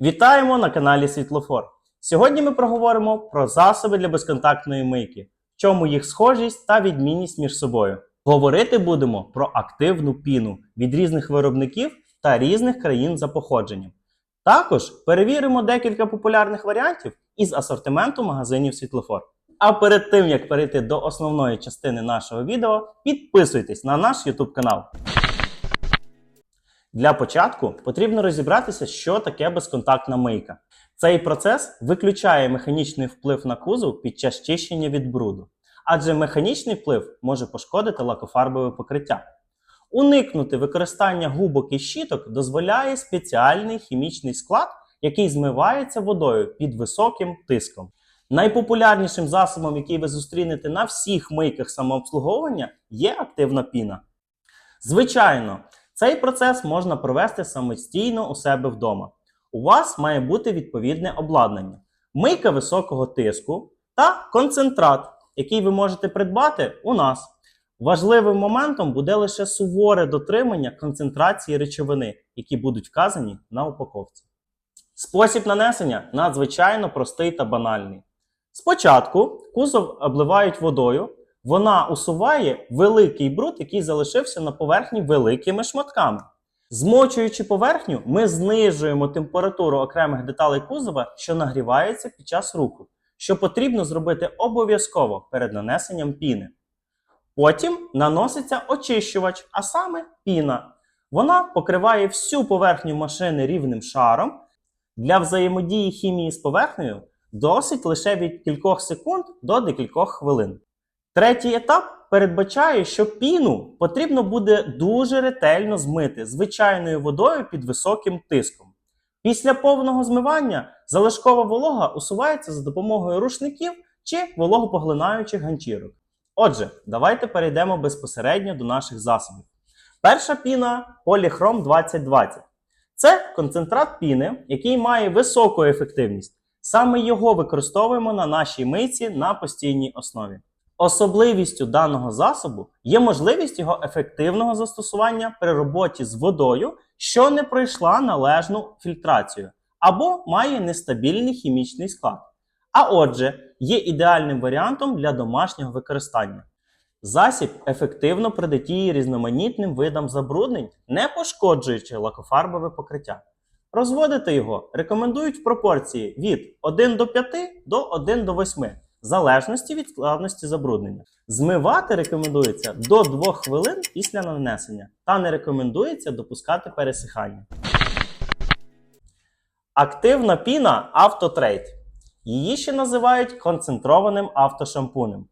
Вітаємо на каналі Світлофор. Сьогодні ми проговоримо про засоби для безконтактної мийки, в чому їх схожість та відмінність між собою. Говорити будемо про активну піну від різних виробників та різних країн за походженням. Також перевіримо декілька популярних варіантів із асортименту магазинів Світлофор. А перед тим як перейти до основної частини нашого відео, підписуйтесь на наш YouTube канал. Для початку потрібно розібратися, що таке безконтактна мийка. Цей процес виключає механічний вплив на кузов під час чищення від бруду, адже механічний вплив може пошкодити лакофарбове покриття. Уникнути використання губок і щіток дозволяє спеціальний хімічний склад, який змивається водою під високим тиском. Найпопулярнішим засобом, який ви зустрінете на всіх мийках самообслуговування, є активна піна. Звичайно, цей процес можна провести самостійно у себе вдома. У вас має бути відповідне обладнання, мийка високого тиску та концентрат, який ви можете придбати у нас. Важливим моментом буде лише суворе дотримання концентрації речовини, які будуть вказані на упаковці. Спосіб нанесення надзвичайно простий та банальний. Спочатку кузов обливають водою, вона усуває великий бруд, який залишився на поверхні великими шматками. Змочуючи поверхню, ми знижуємо температуру окремих деталей кузова, що нагрівається під час руху, що потрібно зробити обов'язково перед нанесенням піни. Потім наноситься очищувач, а саме піна. Вона покриває всю поверхню машини рівним шаром. Для взаємодії хімії з поверхнею досить лише від кількох секунд до декількох хвилин. Третій етап передбачає, що піну потрібно буде дуже ретельно змити звичайною водою під високим тиском. Після повного змивання залишкова волога усувається за допомогою рушників чи вологопоглинаючих ганчірок. Отже, давайте перейдемо безпосередньо до наших засобів. Перша піна Polychrome 2020. Це концентрат піни, який має високу ефективність. Саме його використовуємо на нашій мийці на постійній основі. Особливістю даного засобу є можливість його ефективного застосування при роботі з водою, що не пройшла належну фільтрацію, або має нестабільний хімічний склад. А отже, є ідеальним варіантом для домашнього використання. Засіб ефективно протидіє різноманітним видам забруднень, не пошкоджуючи лакофарбове покриття. Розводити його рекомендують в пропорції від 1 до 5 до 1 до 8, в залежності від складності забруднення. Змивати рекомендується до 2 хвилин після нанесення та не рекомендується допускати пересихання. Активна піна автотрейд. Її ще називають концентрованим автошампунем.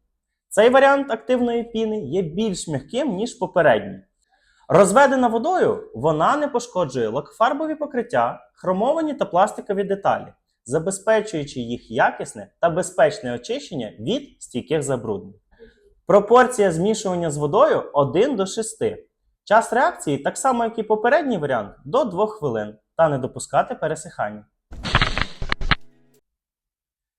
Цей варіант активної піни є більш м'яким, ніж попередній. Розведена водою, вона не пошкоджує лакофарбові покриття, хромовані та пластикові деталі, забезпечуючи їх якісне та безпечне очищення від стійких забруднень. Пропорція змішування з водою 1 до 6. Час реакції, так само як і попередній варіант, до 2 хвилин та не допускати пересихання.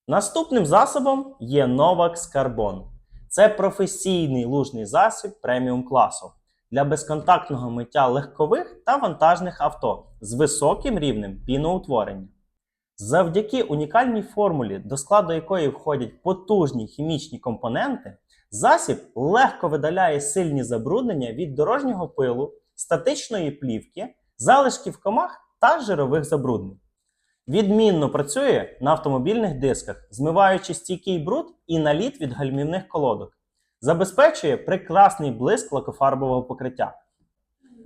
Наступним засобом є Novax Carbon. Це професійний лужний засіб преміум класу для безконтактного миття легкових та вантажних авто з високим рівнем піноутворення. Завдяки унікальній формулі, до складу якої входять потужні хімічні компоненти, засіб легко видаляє сильні забруднення від дорожнього пилу, статичної плівки, залишків комах та жирових забруднень. Відмінно працює на автомобільних дисках, змиваючи стійкий бруд і наліт від гальмівних колодок. Забезпечує прекрасний блиск лакофарбового покриття.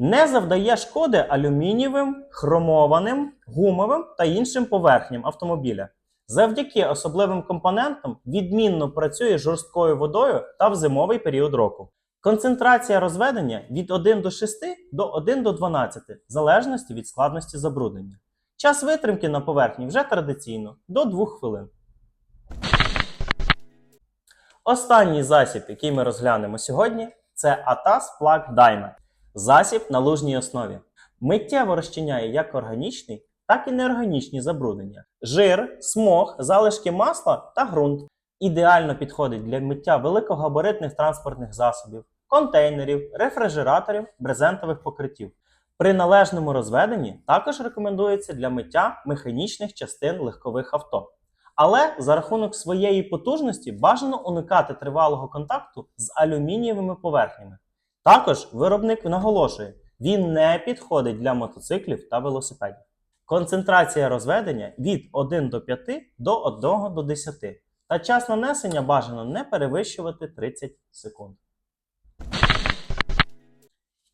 Не завдає шкоди алюмінієвим, хромованим, гумовим та іншим поверхням автомобіля. Завдяки особливим компонентам відмінно працює жорсткою водою та в зимовий період року. Концентрація розведення від 1 до 6 до 1 до 12, в залежності від складності забруднення. Час витримки на поверхні вже традиційно до 2 хвилин. Останній засіб, який ми розглянемо сьогодні, це ATAS Plug Dyna. Засіб на лужній основі. Миттєво розчиняє як органічний, так і неорганічні забруднення. Жир, смог, залишки масла та ґрунт. Ідеально підходить для миття великогабаритних транспортних засобів, контейнерів, рефрижераторів, брезентових покриттів. При належному розведенні також рекомендується для миття механічних частин легкових авто. Але за рахунок своєї потужності бажано уникати тривалого контакту з алюмінієвими поверхнями. Також виробник наголошує, він не підходить для мотоциклів та велосипедів. Концентрація розведення від 1 до 5 до 1 до 10, та час нанесення бажано не перевищувати 30 секунд.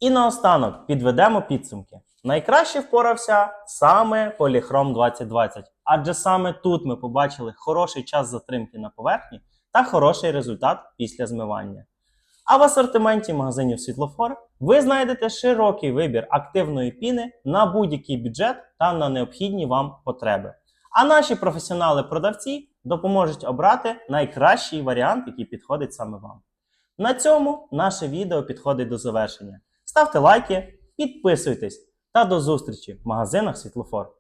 І наостанок підведемо підсумки. Найкраще впорався саме Polychrome 2020, адже саме тут ми побачили хороший час затримки на поверхні та хороший результат після змивання. А в асортименті магазинів Світлофор ви знайдете широкий вибір активної піни на будь-який бюджет та на необхідні вам потреби. А наші професіонали-продавці допоможуть обрати найкращий варіант, який підходить саме вам. На цьому наше відео підходить до завершення. Ставте лайки, підписуйтесь та до зустрічі в магазинах Світлофор.